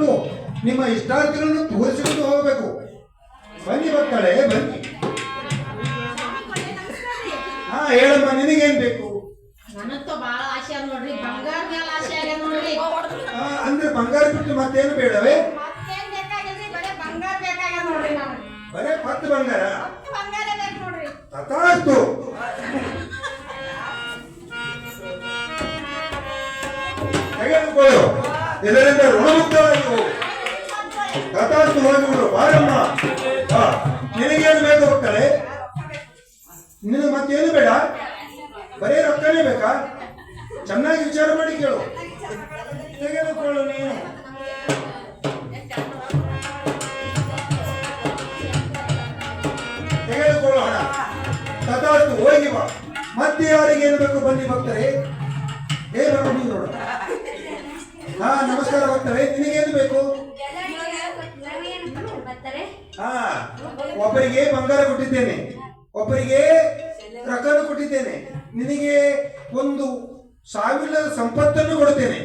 ಮಾಡಿಕೊಂಡು ನಿಮ್ಮ ಇಷ್ಟಾರ್ಥಗಳನ್ನು ತೋರಿಸಿಕೊಂಡು ಹೋಗಬೇಕು. ಬನ್ನಿ ಮಕ್ಕಳೇ ಬನ್ನಿ. ಹಾ ಹೇಳಮ್ಮ ನಿನಗೇನ್ ಬೇಕು? ನನಂತೂ ಬಹಳ ಆಸೆ ಅದ ನೋಡ್ರಿ ಬಂಗಾರ ಮೇಲೆ ಆಸೆ ಆಗ್ಯಾದ ನೋಡ್ರಿ. ಆ, ಅಂದ್ರೆ ಬಂಗಾರ ಬಿಟ್ಟು ಮತ್ತೇನು ಬೇಡವೇ? ಮತ್ತೇನ್ ಬೇಕಾಗಿಲ್ರಿ ಬರೇ ಬಂಗಾರ ನೋಡ್ರಿ ನನಗೆ ಬರೇ ಪತ್ತು ಬಂಗಾರ. ಮತ್ತೆ ಬಂಗಾರ ಬೇಕು ನೋಡ್ರಿ. ತಥಾಸ್ತು. ಇದರಿಂದ ಋಣಮುಕ್ತವಾಗಿ ಕಥಾಸ್ತು ಹೋಗಿಬಿಡು, ಬಾರಮ್ಮ. ನಿನಗೇನು ಬೇಕು ಮಕ್ಕಳೇ ನಿನಗೆ ಮತ್ತೇನು ಬೇಡ? ಬರೀ ರೊಕ್ಕನೇ ಬೇಕಾ? ಚೆನ್ನಾಗಿ ವಿಚಾರ ಮಾಡಿ ಕೇಳು. ತೆಗೆದುಕೊಳ್ಳು ನೀನು. ತೆಗೆದುಕೊಳ್ಳು ಹಣ. ತಥಾಸ್ತು ಹೋಗಿ ಬಾ. ಮತ್ತೆ ಯಾರಿಗೆ ಏನು ಬೇಕು ಬನ್ನಿ ಭಕ್ತರೇ? ಏ ಬರೋ ನೀವು ನೋಡ. ಹಾ, ನಮಸ್ಕಾರ ಬರ್ತಾರೆ ನಿನಗೇನು ಬೇಕು? ಹಾ, ಒಬ್ಬರಿಗೆ ಬಂಗಾರ ಕೊಟ್ಟಿದ್ದೇನೆ. ಒಬ್ಬರಿಗೆ ರಕ್ಕನ್ನು ಕೊಟ್ಟಿದ್ದೇನೆ. ನಿನಗೆ ಒಂದು ಸಾವಿರದ ಸಂಪತ್ತನ್ನು ಕೊಡುತ್ತೇನೆ.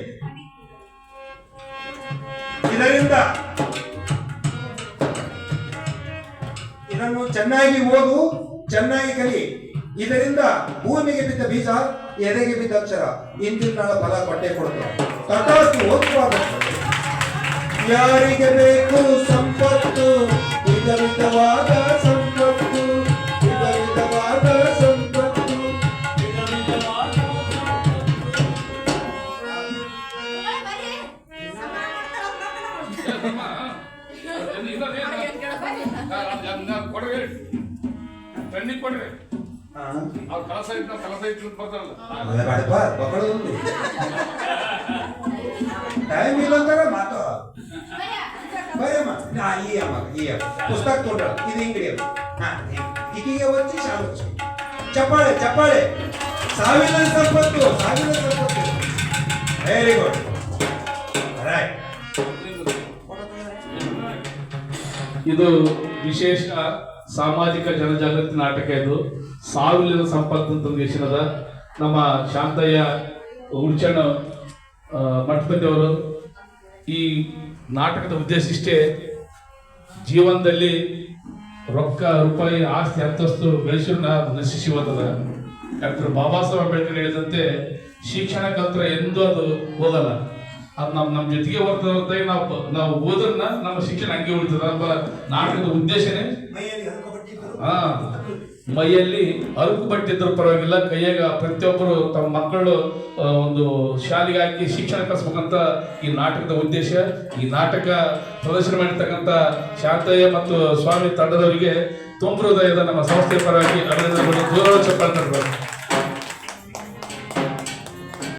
ಇದರಿಂದ ಇದನ್ನು ಚೆನ್ನಾಗಿ ಓದು, ಚೆನ್ನಾಗಿ ಕಲಿ. ಇದರಿಂದ ಭೂಮಿಗೆ ಬಿದ್ದ ಬೀಜ ಎದೆಗೆ ಬಿದ್ದ ಅಕ್ಷರ ಇಂದಿನ ನಾಳ ಫಲ ಕೊಟ್ಟೆ ಕೊಡುತ್ತೆ ತಟಾಸ್ತು ಓದುವಾಗ ಯಾರಿಗೆ ಬೇಕು ಸಂಪತ್ತು? ವಿಧ ವಿಧವಾದ ಸಂಪತ್ತು. ವಿಧ ವಿಧವಾದ ಸಂಪತ್ತು ವಿಧ ವಿಧವಾದ ಟ್ರೆಂಡಿಂಗ್ ಕೊಡ್ರಿ ಹಾ. ಅವ್ರು ಕಲಸ ಇಟ್ಟು ಕಲಸ ಇಟ್ಟು ಬರ್ತಾರಲ್ಲ. ಬೇಡಪ್ಪ ಟೈಮ್ ಇಲ್ಲ ಮಾತು. ಬರಮ್ಮ ನಾ ಈ ಅಮ್ಮ ಈ ಅಮ್ಮ. ಪುಸ್ತಕ ತೊಗೊಂಡ್ರ ಇದು ಹಿಂಗಡಿ ಅಮ್ಮ ಹಾ ಈಗೀಗ ಬಂದು ಚಪ್ಪಾಳೆ ಚಪ್ಪಾಳೆ. ಸಾವಿರ ಸಂಪತ್ತು ಸಾವಿರ ಸಂಪತ್ತು ವೆರಿ ಗುಡ್ ರೈಟ್ ಇದು ವಿಶೇಷ ಸಾಮಾಜಿಕ ಜನಜಾಗೃತಿ ನಾಟಕ ಇದು. ಸಾವಿಲ್ಲದ ಸಂಪತ್ತು ಅಂತ ನಮ್ಮ ಶಾಂತಯ್ಯ ಉಡ್ಚಣ್ಣ ಮಠಪತಿಯವರು ಈ ನಾಟಕದ ಉದ್ದೇಶ ಇಷ್ಟೇ. ಜೀವನದಲ್ಲಿ ರೊಕ್ಕ, ರೂಪಾಯಿ, ಆಸ್ತಿ ಅಂತಸ್ತು ಬೆಳೆಸಿನ ನಶಿಸಿ ಹೋದ ಡಾಕ್ಟರ್ ಬಾಬಾ ಸಾಹೇಬ್ ಅಂಬೇಡ್ಕರ್ ಹೇಳಿದಂತೆ ಶಿಕ್ಷಣ ಎಂದೂ ಅದು ಹೋಗಲ್ಲ. ಅದು ನಮ್ಮ ನಮ್ಮ ಜೊತೆಗೆ ಬರ್ತಾ ನಾವು ನಾವು ಓದ್ರನ್ನ ನಮ್ಮ ಶಿಕ್ಷಣ ಹಂಗೆ ಉಳಿತದ. ನಮ್ಮ ನಾಟಕದ ಉದ್ದೇಶನೇ. ಹಾ. ಮೈಯಲ್ಲಿ ಅರುಕು ಬಟ್ಟಿದ್ರು ಪರವಾಗಿಲ್ಲ ಕೈಯಾಗ ಪ್ರತಿಯೊಬ್ಬರು ತಮ್ಮ ಮಕ್ಕಳು ಒಂದು ಶಾಲೆಗೆ ಹಾಕಿ ಶಿಕ್ಷಣ ಕಲಿಸ್ಬೇಕಂತ ಈ ನಾಟಕದ ಉದ್ದೇಶ. ಈ ನಾಟಕ ಪ್ರದರ್ಶನ ಮಾಡಿರ್ತಕ್ಕಂಥ ಶಾಂತಯ್ಯ ಮತ್ತು ಸ್ವಾಮಿ ತಂಡದವರಿಗೆ ತುಂಬ ಹೃದಯದ ನಮ್ಮ ಸಂಸ್ಥೆ ಪರವಾಗಿ ಅಭಿನಂದನೆಗಳು ದೂರ ಚಪ್ಪಾಳೆ